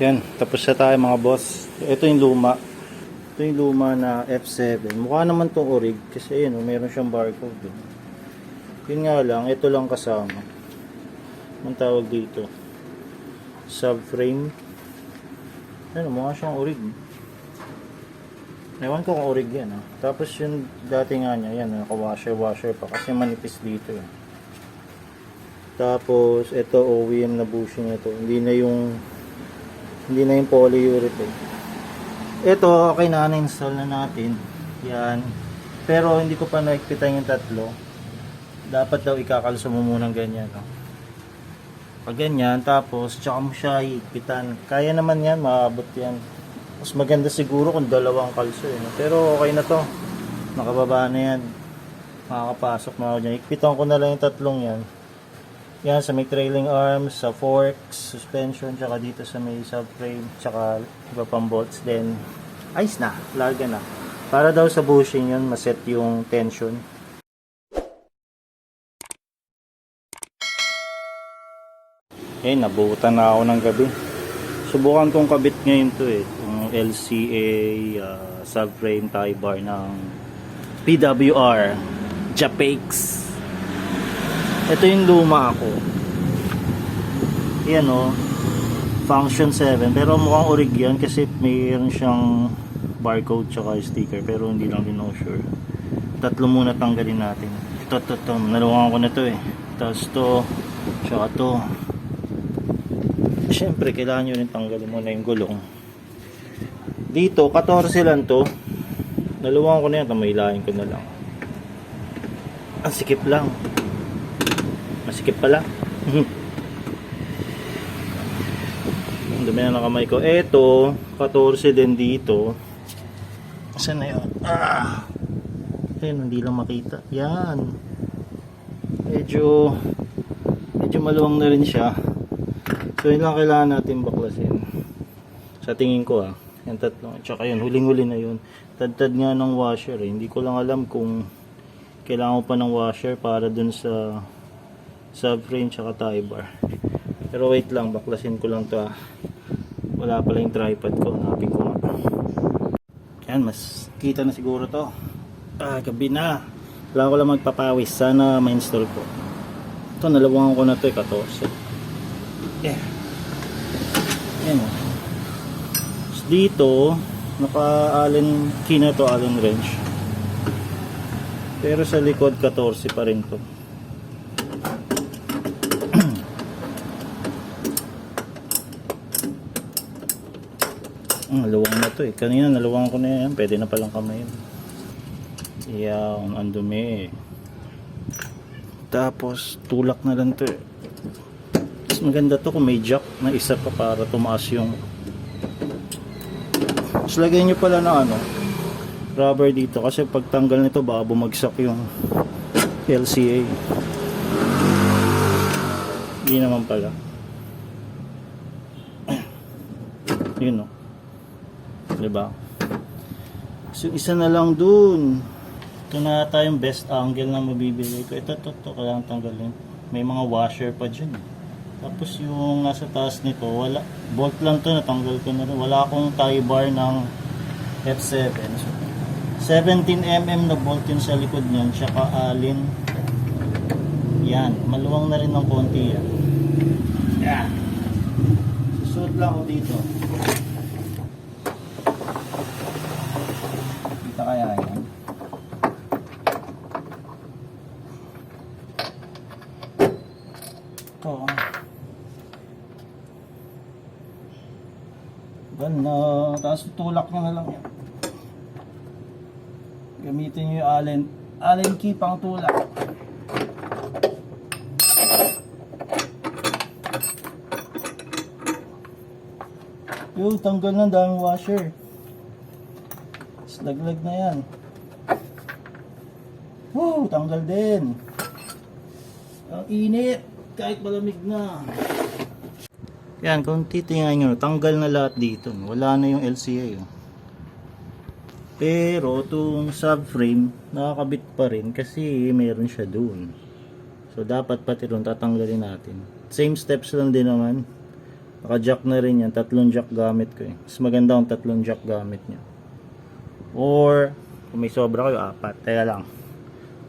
Yan, tapos na tayo mga boss. Ito yung luma. Ito yung luma na F7. Mukha naman tong orig kasi yun, oh, meron siyang barcode. Eh. Yun nga lang, ito lang kasama. Ang tawag dito. Subframe. Ano, mukha siyang orig. Ewan ko kung orig yan. Ah. Tapos yung dati nga niya, yan, naka-washer-washer pa kasi manipis dito. Eh. Tapos, ito OEM na bushing ito. Hindi na yung hindi na yung polyurethane. Ito, okay na, na-install na natin. Yan. Pero hindi ko pa naikpitan yung tatlo. Dapat daw ikakalso mo munang ganyan. No? Pag ganyan, tapos tsaka mo siya iikpitan. Kaya naman yan, maabot yan. Mas maganda siguro kung dalawang kalso. Eh, no? Pero okay na to. Nakababa na yan. Makakapasok na ako dyan. Ikpitan ko na lang yung tatlong yan. Yan, sa may trailing arms, sa forks, suspension, tsaka dito sa may subframe, tsaka iba pang bolts. Then, ayos na, larga na. Para daw sa bushing yun, maset yung tension. Eh, nabutan na ako ng gabi. Subukan kong kabit ngayon to eh. Yung LCA uh, subframe tie bar ng PWR Japex. Ito yung luma ako. Yan o. Function 7. Pero mukhang orig kasi mayroon siyang barcode tsaka sticker. Pero hindi lang din ako sure. Tatlo muna tanggalin natin. Ito, ito, ito. Naluwangan ko na to eh. Tapos to. Tsaka to. Siyempre, kailangan nyo rin tanggalin muna yung gulong. Dito, 14 lang to. Naluwangan ko na yan. Tamayilahin ko na lang. Ang sikip lang. Masikip pala. Ang dumi na ng kamay ko. Eto, 14 din dito. Saan na yun? Ah! Ayun, hindi lang makita. Yan. Medyo, medyo maluwang na rin siya. So, yun lang kailangan natin baklasin. Sa tingin ko ah. Yan tatlo. Tsaka yun, huling-huli na yun. Tad-tad nga ng washer eh. Hindi ko lang alam kung kailangan ko pa ng washer para dun sa subframe tsaka tie bar. Pero wait lang, baklasin ko lang to ah. Wala pala yung tripod ko. Hanapin ko nga. Yan, mas kita na siguro to. Ah, gabi na. Wala ko lang magpapawis. Sana ma-install ko. Ito, nalawangan ko na to eh, 14. Yeah. Yan. Tapos Dito, naka-allen key na to, allen wrench. Pero sa likod 14 pa rin to. Ang luwang na to eh. Kanina naluwang ko na yan. Pwede na palang kamay. Yan, ang dumi. Tapos tulak na lang to eh. Mas maganda to kung may jack na isa pa para tumaas yung Tapos lagyan nyo pala ng ano rubber dito kasi pag tanggal nito baka bumagsak yung LCA hindi naman pala yun o diba so isa na lang dun. Ito na ata yung best angle na mabibili ko. Ito ito ito kailangan tanggalin. May mga washer pa dyan eh. tapos yung nasa taas nito wala bolt lang to natanggal ko na rin. Wala akong tie bar ng F7 so 17mm na bolt yun sa likod niyan tsaka alin. Yan maluwang na rin ng konti yan. Yan. Susuot lang ako dito kita kaya yan ito ganda tapos tutulak nyo na lang yan Gamitin nyo yung allen, allen key pang tulak. Yung tanggal na daming washer. Tapos na yan. Woo, tanggal din. Ang init, kahit malamig na. Yan, kung titingnan nyo, tanggal na lahat dito. Wala na yung LCA. Oh. Pero itong subframe nakakabit pa rin kasi meron siya dun. So dapat pati ron tatanggalin natin. Same steps lang din naman. Naka-jack na rin yan. Tatlong jack gamit ko eh. Mas maganda kung tatlong jack gamit nyo. Or, kung may sobra kayo, apat. Teka lang.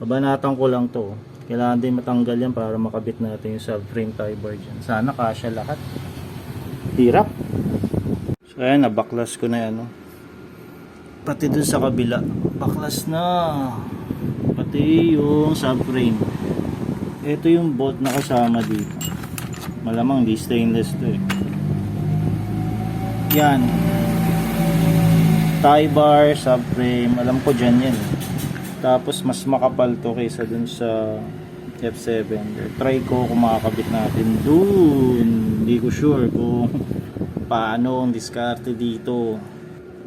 Babanatan ko lang to. Kailangan din matanggal yan para makabit natin yung subframe tie bar dyan. Sana kasya lahat. Hirap. So ayan, nabaklas ko na yan. No? Pati dun sa kabila. Baklas na. Pati yung subframe. Ito yung bolt na kasama dito. Malamang di stainless to eh. Yan. Tie bar, subframe. Alam ko dyan yan eh. Tapos mas makapal to kaysa dun sa F7. Try ko kung makakabit natin dun. Hindi ko sure kung paano ang diskarte dito.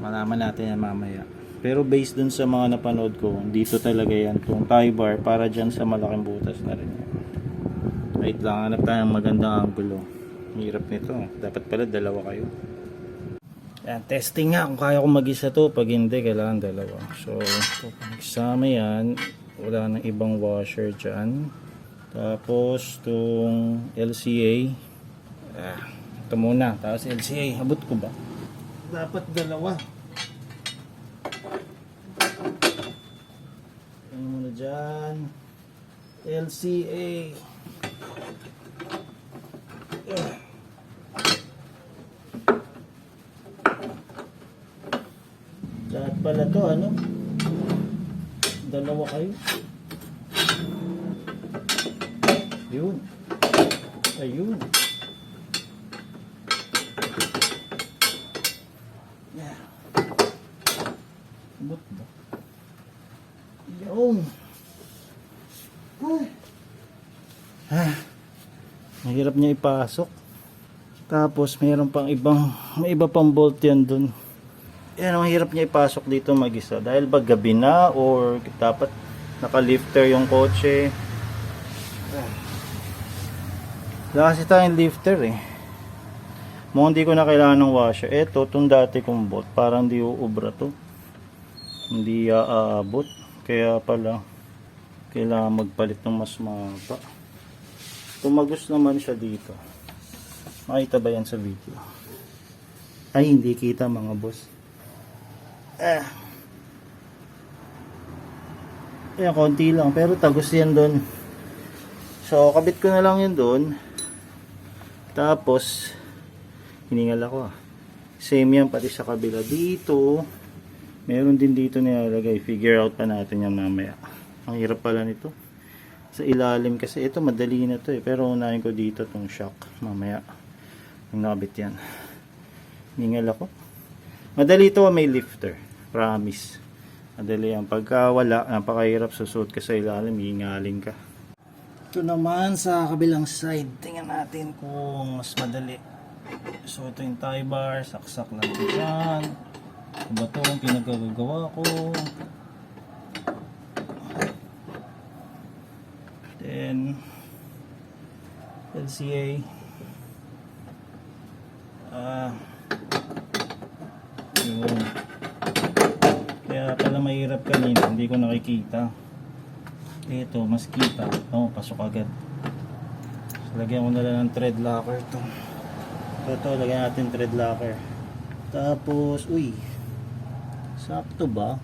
Malaman natin yan mamaya. Pero based dun sa mga napanood ko, dito talaga yan. Itong tie bar para dyan sa malaking butas na rin. Wait lang, hanap tayo ng magandang angulo. Hirap nito. Dapat pala dalawa kayo. Yan, testing nga kung kaya ko mag-isa to. Pag hindi, kailangan dalawa. So, pag nagsama yan, wala nang ibang washer dyan. Tapos, itong LCA. Ah, ito muna. Tapos LCA. Abot ko ba? Dapat dalawa. Ano muna dyan? LCA. Ah. Lahat pala to, ano? Dalawa kayo. Yun. Ayun. Yeah. Abot ba? Yun. Ay. Ah. Mahirap niya ipasok. Tapos mayroon pang ibang, may iba pang bolt yan dun. Yan, ang hirap niya ipasok dito mag-isa. Dahil ba gabi na or dapat naka-lifter yung kotse. Wala kasi tayong lifter eh. Mukhang hindi ko na kailangan ng washer. Eto, itong dati kong bolt. Parang hindi uubra to. Hindi aabot. Kaya pala, kailangan magpalit ng mas mahaba. Tumagos naman siya dito. Makita ba yan sa video? Ay, hindi kita mga boss. Ah. Ayan, konti lang. Pero tagos yan doon. So, kabit ko na lang yun doon. Tapos, hiningal ako ah. Same yan pati sa kabila. Dito, meron din dito nilalagay. Figure out pa natin yan mamaya. Ang hirap pala nito. Sa ilalim kasi. Ito, madali na to eh. Pero unahin ko dito tong shock. Mamaya. Yung nakabit yan. Hiningal ako. Madali ito may lifter. Promise. Madali yan. Pagka wala, napakahirap susuot ka sa ilalim, hihingalin ka. Ito naman sa kabilang side. Tingnan natin kung mas madali. So ito yung tie bar. Saksak lang ito dyan. Ito ba ito ang ko? Then, LCA. Ah, yun. Mahirap kanina, hindi ko nakikita. Ito, mas kita. Oh, pasok agad. So, lagyan ko na lang ng thread locker to. Ito, ito, lagyan natin thread locker. Tapos, uy. Sakto ba?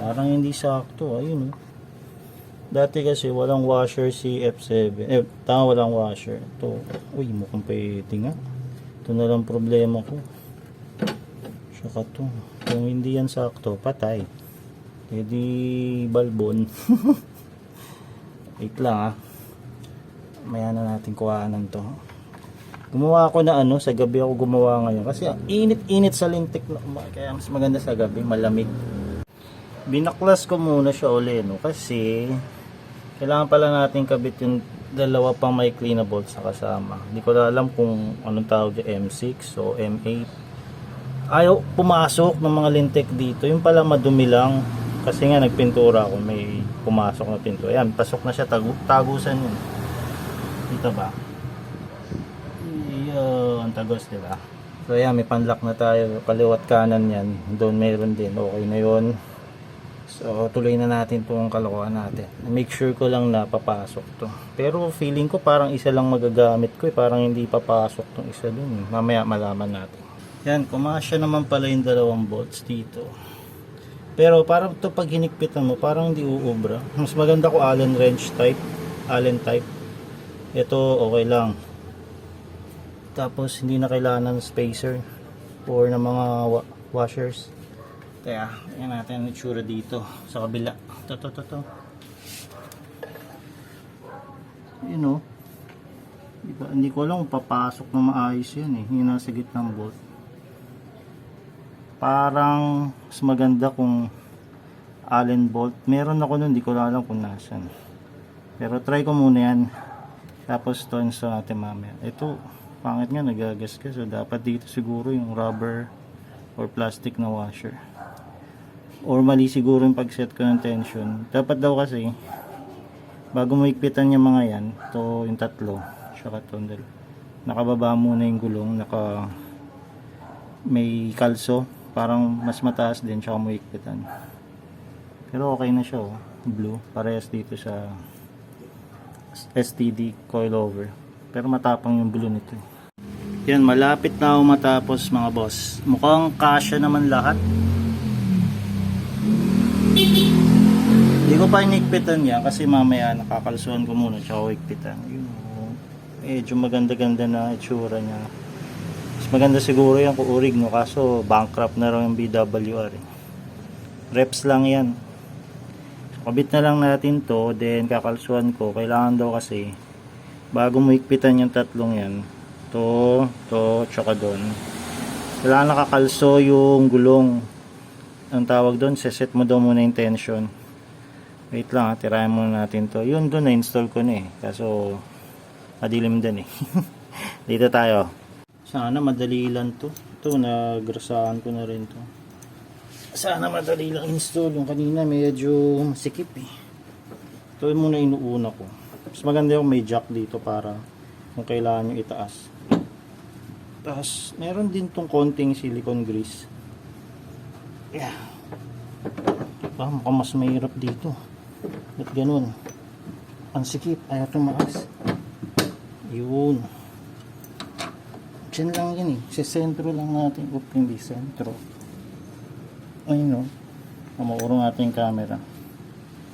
Parang hindi sakto. Ayun, oh. Dati kasi walang washer si F7. Eh, tama walang washer. Ito, uy, mukhang pwede nga. Ito na lang problema ko. Saka to. Kung hindi yan sakto, patay. Di balbon. Wait lang ah. Maya na natin kuhanan to. Gumawa ako na ano, sa gabi ako gumawa ngayon. Kasi init-init sa lintik. Na, kaya mas maganda sa gabi, malamig. Binaklas ko muna siya uli, no? Kasi kailangan pala natin kabit yung dalawa pang may clean na bolts sa kasama. Hindi ko alam kung anong tawag dyan, M6 o M8 ayaw pumasok ng mga lintik dito. Yung pala madumi lang. Kasi nga nagpintura ako, may pumasok na pintura. Ayan, pasok na siya, tagu tagusan yun. Dito ba? Yun, tagos, di ba? So ayan, may panlock na tayo. Kaliwat kanan yan. Doon meron din. Okay na yun. So, tuloy na natin tong kalokohan natin. Make sure ko lang na papasok to. Pero feeling ko parang isa lang magagamit ko eh. Parang hindi papasok tong isa dun. Mamaya malaman natin. Yan, kumasya naman pala yung dalawang bolts dito. Pero parang to pag hinigpitan mo, parang hindi uubra. Mas maganda ko Allen wrench type. Allen type. Ito okay lang. Tapos hindi na kailangan ng spacer or ng mga wa- washers. Kaya, yan natin ang itsura dito sa kabila. Ito, ito, ito, ito. Yun o. Di ba, hindi ko alam kung papasok na maayos yan eh. Yung nasa gitnang bolt. Parang mas maganda kung Allen bolt. Meron ako nun, hindi ko alam kung nasan. Pero try ko muna yan. Tapos to sa natin mamaya. Ito, pangit nga, nagagasgas. So, dapat dito siguro yung rubber or plastic na washer. Or mali siguro yung pag-set ko ng tension. Dapat daw kasi, bago mo ikpitan yung mga yan, to yung tatlo, tsaka to, dal- nakababa muna yung gulong, naka may kalso, parang mas mataas din, tsaka mo ikpitan. Pero okay na siya, oh. blue, parehas dito sa STD coilover. Pero matapang yung blue nito. eh. Yan, malapit na ako matapos mga boss. Mukhang kasya naman lahat. Hindi ko pa inikpitan yan kasi mamaya nakakalsuhan ko muna tsaka ko ikpitan. Yun, oh. medyo maganda-ganda na itsura niya. Maganda siguro yan kung urig no kaso bankrupt na raw yung BWR. eh. Reps lang yan. Kabit na lang natin to, then kakalsuhan ko. Kailangan daw kasi, bago mo ikpitan yung tatlong yan, to, to, tsaka doon. Kailangan nakakalso yung gulong. Ang tawag doon, seset mo daw muna yung tension. Wait lang ha, tirayan muna natin to. Yun doon, na-install ko na eh. Kaso, madilim din eh. Dito tayo. Sana madali lang to. Ito, nagrasahan ko na rin to. Sana madali lang install. Yung kanina medyo masikip eh. Ito muna inuuna ko. Mas maganda yung may jack dito para kung kailangan nyo itaas. Tapos, meron din tong konting silicone grease. Yeah. Diba, mukhang mas mahirap dito. Ba't ganun? Ang sikip, ayaw tumaas. Yun. Diyan lang yan eh. Sa sentro lang natin. Oop, hindi sentro. Ayun o. Pamauro natin yung camera.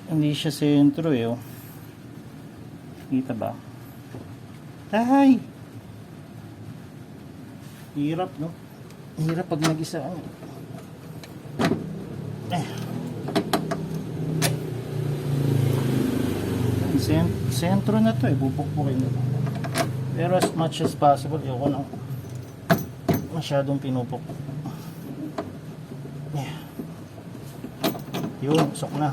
Hindi siya sentro eh oh. Kita ba? Ay! Hirap no? Hirap pag nag-isa ano. Eh. Sen sentro na to eh. Bubukbukin na. Pero as much as possible, ayoko nang masyadong pinupok. Yeah. Yun, sok na.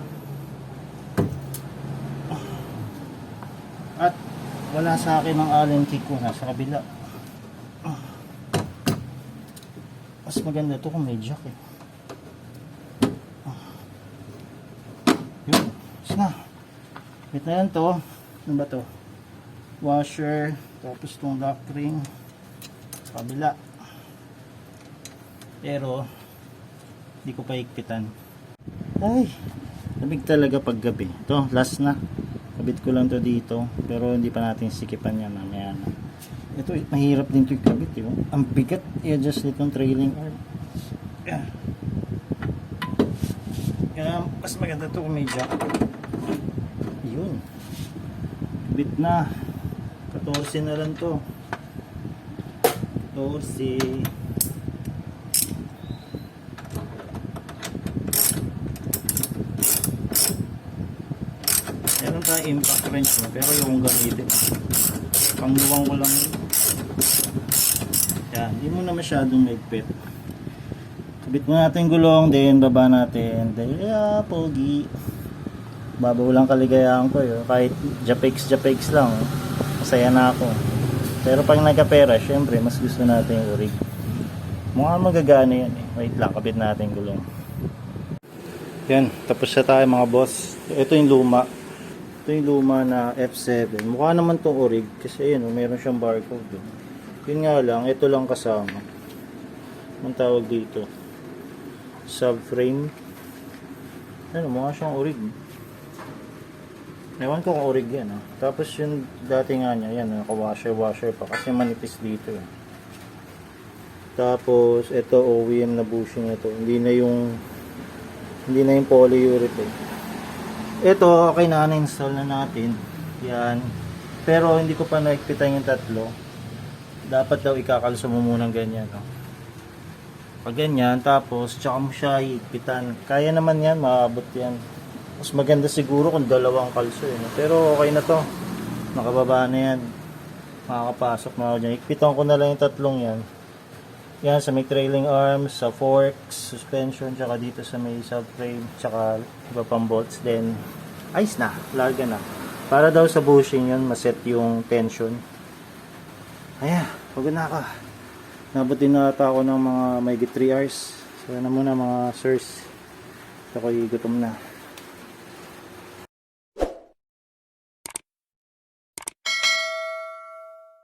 At wala sa akin ang allen key ko nasa kabila. Mas maganda to kung may jack eh. Yun, is na. Wait na yan to. Ano ba to? Washer, tapos tong lock ring. Sa kabila. Pero, hindi ko pa ikpitan. Ay, lamig talaga pag gabi. Ito, last na. Kabit ko lang to dito. Pero hindi pa natin sikipan yan mamaya na. Ito, mahirap din to ikabit. Yun. Ang bigat i-adjust nitong trailing arm. Yeah. Kaya, mas maganda to kung may jack. Yun. Kabit na. 14 na lang to. 14. Tayo impact wrench no? pero yung gamitin. Pangluwang ko lang. Yan, hindi mo na masyadong maigpit. Kabit mo natin gulong, then baba natin. Then, yeah, pogi. Babaw lang kaligayahan ko yun. Kahit japex japex lang. oh. Masaya na ako. Pero pag nagkapera, syempre, mas gusto natin yung urig. Mukhang magagana yan eh. Wait lang, kabit natin gulong. Yan, tapos na tayo mga boss. Ito yung luma. Ito yung luma na F7. Mukha naman tong orig kasi yun, oh, meron siyang barcode. eh. Yun nga lang, ito lang kasama. Ang tawag dito. Subframe. Ano, mukha siyang orig. Ewan ko kung orig yan. Ah. Tapos yung dati nga niya, yan, naka-washer-washer pa kasi manipis dito. Eh. Tapos, ito OEM na bushing ito. Hindi na yung hindi na yung polyurethane. Ito, okay na, na-install na natin. Yan. Pero hindi ko pa naikpitan yung tatlo. Dapat daw ikakalso mo muna ganyan. No? Pag ganyan, tapos tsaka mo siya iikpitan. Kaya naman yan, maabot yan. Mas maganda siguro kung dalawang kalso. Eh, no? Pero okay na to. Nakababa na yan. Makakapasok na ako dyan. Ikpitan ko na lang yung tatlong yan. Yan, sa may trailing arms, sa forks, suspension, tsaka dito sa may subframe, tsaka iba pang bolts. Then, ayos na, larga na. Para daw sa bushing yun, maset yung tension. Ayan, pagod na ako. Nabutin na ata ako ng mga may 3 hours. So, na muna mga sirs. Ako'y gutom na.